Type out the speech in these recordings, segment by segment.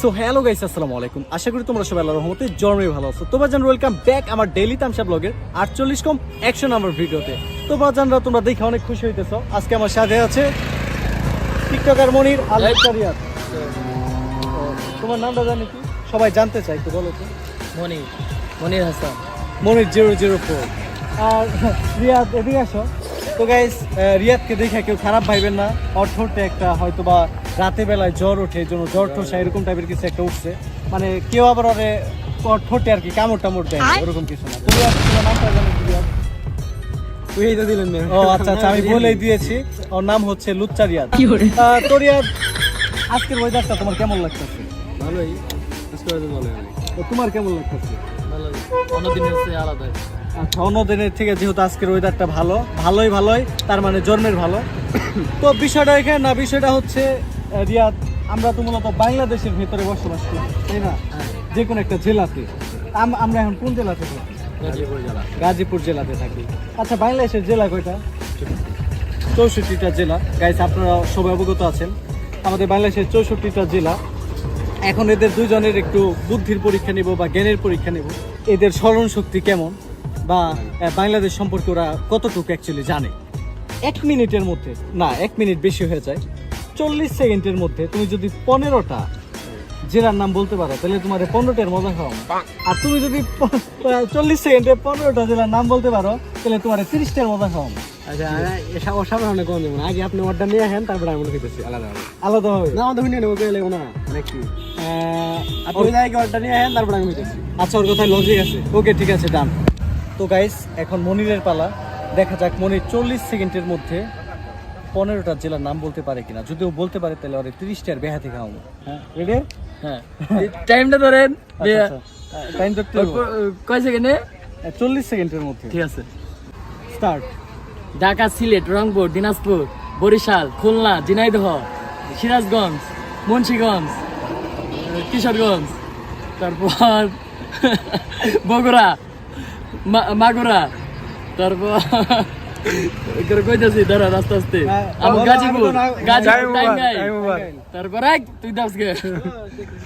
So hello guys আসসালামু আলাইকুম। আশা করি তোমরা সবাই আল্লাহর রহমতে জন্মে ভালো আছো। তোমরা জান ওয়েলকাম ব্যাক আমার ডেইলি তামসা ব্লগের আটচল্লিশ কম একশো নাম্বার ভিডিওতে। তোমরা জানরা তোমরা দেখে অনেক খুশি হইতেছো। আজকে আমার সাথে আছে টিকটকার মনির আর রিয়াদ তোমার নামটা জানি কি? সবাই জানতে চাই একটু বলো তো। Monir Monir Hasan. Monir zero zero four. আর রিয়াদ এদিকে আসো। তো গাইস রিয়াদকে দেখে কেউ খারাপ ভাইবেন না। ঠোঁটে একটা হয়তো বা রাতে বেলায় জ্বর ওঠে এই জন্য জ্বর ঠোসা এরকম টাইপের কিছু একটা উঠছে। মানে কেউ আবার ওরে ঠোঁটে আর কি কামড় টামড় দেয় ওরকম কিছু না। তো রিয়াদ তোমার নামটা জানো কি দিলেন ও আচ্ছা আচ্ছা আমি বলেই দিয়েছি ওর নাম হচ্ছে আজকের ওয়েদারটা তোমার কেমন লাগতেছে? ভালোই ভালো তোমার কেমন লাগতেছে? আলাদা। আচ্ছা অন্য দিনের থেকে যেহেতু আজকের ওয়েদারটা ভালো ভালোই ভালোই তার মানে জন্মের ভালো। তো বিষয়টা এখানে না বিষয়টা হচ্ছে রিয়াদ আমরা তো মূলত বাংলাদেশের ভেতরে বসবাস করি তাই না? যে কোনো একটা জেলাতে। আম- আমরা এখন কোন জেলাতে থাকি? গাজীপুর জেলা। গাজীপুর জেলাতে থাকি। আচ্ছা বাংলাদেশের জেলা কয়টা? চৌষট্টিটা জেলা। গাইস আপনারা সবাই অবগত আছেন। আমাদের বাংলাদেশের চৌষট্টিটা জেলা। এখন এদের দুজনের একটু বুদ্ধির পরীক্ষা নেব বা জ্ঞানের পরীক্ষা নেব। এদের স্মরণ শক্তি কেমন? বা বাংলাদেশ সম্পর্কে ওরা কতটুকু অ্যাকচুয়ালি জানে? এক মিনিটের মধ্যে। না এক মিনিট বেশি হয়ে যায়। চল্লিশ সেকেন্ডের মধ্যে তুমি যদি পনেরোটা জেলার নাম বলতে পারো তাহলে তোমার পনেরোটার মজা খাও আর তুমি যদি চল্লিশ সেকেন্ডে পনেরোটা জেলার নাম বলতে পারো তাহলে তোমার তিরিশটার মজা খাও আচ্ছা অসাধারণ দেবো আগে আপনি অর্ডার নিয়ে আসেন তারপরে আমি খেতেছি আলাদা আলাদা হবে না আমাদের নেব না। নাকি আপনি আগে অর্ডার নিয়ে আসেন তারপরে আমি খেতেছি আচ্ছা ওর কথায় লজিক আছে। ওকে ঠিক আছে ডান তো গাইস এখন মনিরের পালা। দেখা যাক মনির চল্লিশ সেকেন্ডের মধ্যে পনেরোটা জেলার নাম বলতে পারে কিনা? যদিও বলতে পারে তাহলে ওরে তিরিশটার বেহাতি খাওয়াবো। হ্যাঁ রেডি হ্যাঁ। টাইমটা ধরেন টাইম তো কয় সেকেন্ডে? চল্লিশ সেকেন্ডের মধ্যে। ঠিক আছে। স্টার্ট ঢাকা সিলেট রংপুর দিনাজপুর বরিশাল খুলনা ঝিনাইদহ সিরাজগঞ্জ মুন্সিগঞ্জ কিশোরগঞ্জ তারপর বগুড়া মাগুরা তারপর কইতাছি দাঁড়া আস্তে আস্তে। হ্যাঁ, গাজীপুর গাজীপুর টাইম নাই। তারপর এক তুই দাস গে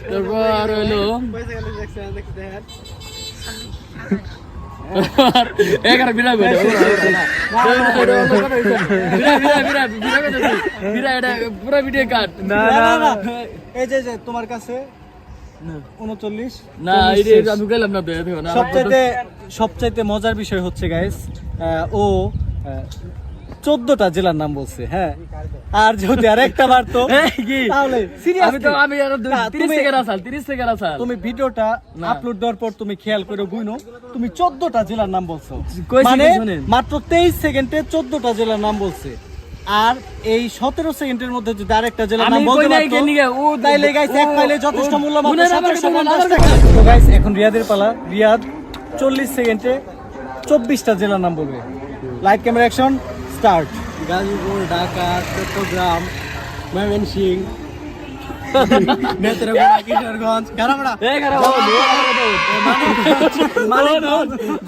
তারপর হলো এগারো বিরা পুরো ভিডিও কাট না এই যে তোমার কাছে সবচাইতে মজার বিষয় হচ্ছে গাইস ও চোদ্দটা জেলার নাম বলছে হ্যাঁ। আর যদি কি? তাহলে আমি তো আমি আরও 30 তুমি- সেকেন্ড আসাল 30 সেকেন্ড আসাল। তুমি ভিডিওটা আপলোড দেওয়ার পর তুমি খেয়াল করে গুইনো তুমি চোদ্দটা জেলার নাম বলছো। মানে মাত্র তেইশ সেকেন্ডে চোদ্দটা জেলার নাম বলছে। আর এই সতেরো সেকেন্ডের মধ্যে যদি আরেকটা জেলার নাম বলতে পারতো, ও তাইলে গাইস এক ফাইলে যথেষ্ট ও- মূল্য মাত্র গুণের আমার 750 কাছে টাকা। তো গাইস এখন রিয়াদের পালা। রিয়াদ চল্লিশ সেকেন্ডে চব্বিশটা জেলার নাম বলবে। light camera action start Gazipur Dhaka Chattogram Mymensingh Netrokona Kishoreganj কারামড়া এই গারা ও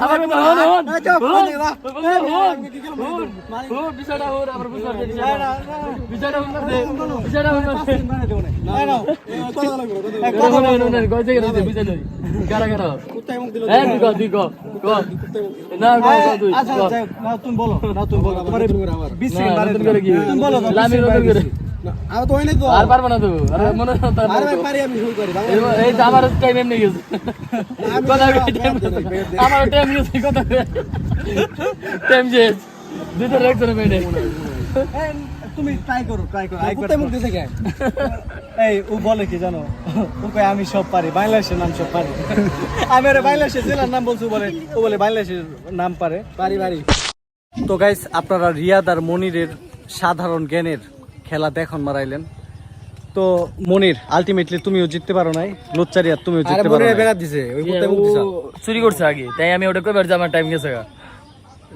আবার তো হন হন ও বিছাড়া হন আবার বুঝার দে বিছাড়া হন দে বিছাড়া হন দে হন হন গজে গজে বিছাড়া গারা গারা এই দিগো দিগো গো না আচ্ছা আচ্ছা তুমি বলো নাও তুমি বলো তোমার 20 না সেকেন্ড বাড়াই নতুন দিলাম। করে কি তুমি বলো দাও, 20 লামি সেকেন্ড নতুন বাড়াই করে দিছি। আর পারব না তো আরে মনে তার এই- এই যে আমার টাইম এমনি গেছে কথা আমার টাইম গেছে কথা টাইম শেষ দুটো রেকশন এই, তুমি ট্রাই করো ট্রাই করো একবার এই ও বলে কি জানো? ও কয় আমি সব পারি বাংলাদেশের নাম সব পারি। আমি আরে বাংলাদেশের জেলার নাম বলছি বলে ও বলে বাংলাদেশের নাম পারে। বাড়ি বাড়ি তো গাইস আপনারা রিয়াদ আর মনিরের সাধারণ জ্ঞানের খেলা দেখন মারাইলেন। তো মনির আলটিমেটলি তুমিও জিততে পারো নাই লোচ্চা রিয়াদ তুমিও জিততে পারো নাই। দিছে ওই কুত্তা মুখ দিছে চুরি করছে আগে তাই আমি ওটা কইবার যে আমার টাইম গেছে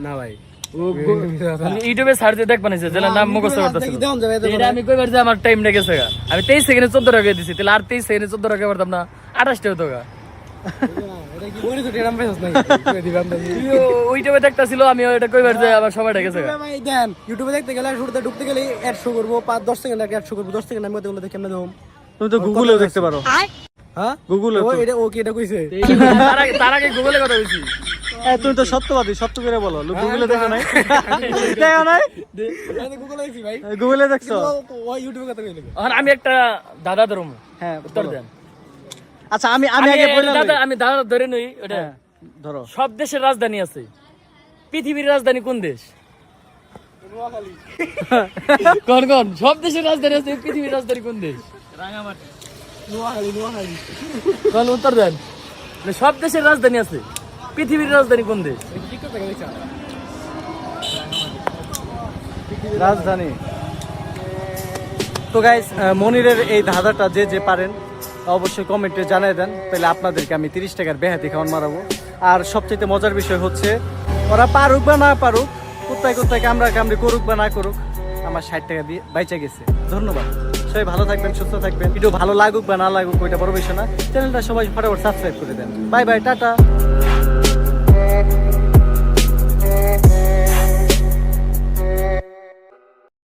না ভাই। ইউটিউবে সার্চ দেখ বানাইছে যেটা নাম মুখস্থ করতেছিল এটা আমি কইবার যে আমার টাইম গেছে আমি 23 সেকেন্ডে 14 টাকা দিছি তাহলে আর 23 সেকেন্ডে 14 টাকা পারতাম না 28 টা আমি ওইটা কইবার যে আমার সময়টা গেছে দেন ইউটিউবে দেখতে গেলে শুরুতে ঢুকতে গেলে অ্যাড শো করব পাঁচ দশ সেকেন্ড আগে অ্যাড শো করব দশ সেকেন্ড আমি ওগুলো দেখে কেমন দেবো তুমি তো গুগলেও দেখতে পারো। হ্যাঁ? গুগলে ও এটা ও কি এটা কইছে? তার আগে তার আগে গুগলে কথা তুমি তো সত্যবাদী সত্য করে বলো। গুগলে দেখো নাই। দেখো নাই? গুগলে দেখছি ভাই। গুগলে দেখছ? ইউটিউবে কথা কইলে। আমি একটা দাদা ধরবো হ্যাঁ উত্তর দেন। আচ্ছা আমি আমি আগে দাদা আমি দাদা ধরে নই ওটা হ্যাঁ ধরো। সব দেশের রাজধানী আছে। পৃথিবীর রাজধানী কোন দেশ? কোন কোন সব দেশের রাজধানী আছে পৃথিবীর রাজধানী কোন দেশ? নোয়াখালী নোয়াখালী। কোন উত্তর দেন। সব দেশের রাজধানী আছে পৃথিবীর রাজধানী কোন দেশ? রাজধানী। তো গাইস মনিরের এই ধাঁধাটা যে যে পারেন অবশ্যই কমেন্টে জানিয়ে দেন। তাহলে আপনাদেরকে আমি তিরিশ টাকার বেহাতি খাওয়ান মারাবো। আর সবচেয়ে মজার বিষয় হচ্ছে, ওরা পারুক বা না পারুক, কোথায় কোথায় কামড়া কামড়ি করুক বা না করুক, আমার ষাট টাকা দিয়ে বাইচা গেছে। ধন্যবাদ। সবাই ভালো থাকবেন, সুস্থ থাকবেন। ভিডিও ভালো লাগুক বা না লাগুক, ওইটা বড় বিষয় না। চ্যানেলটা সবাই ফটাফট সাবস্ক্রাইব করে দেন। Bye bye, tata.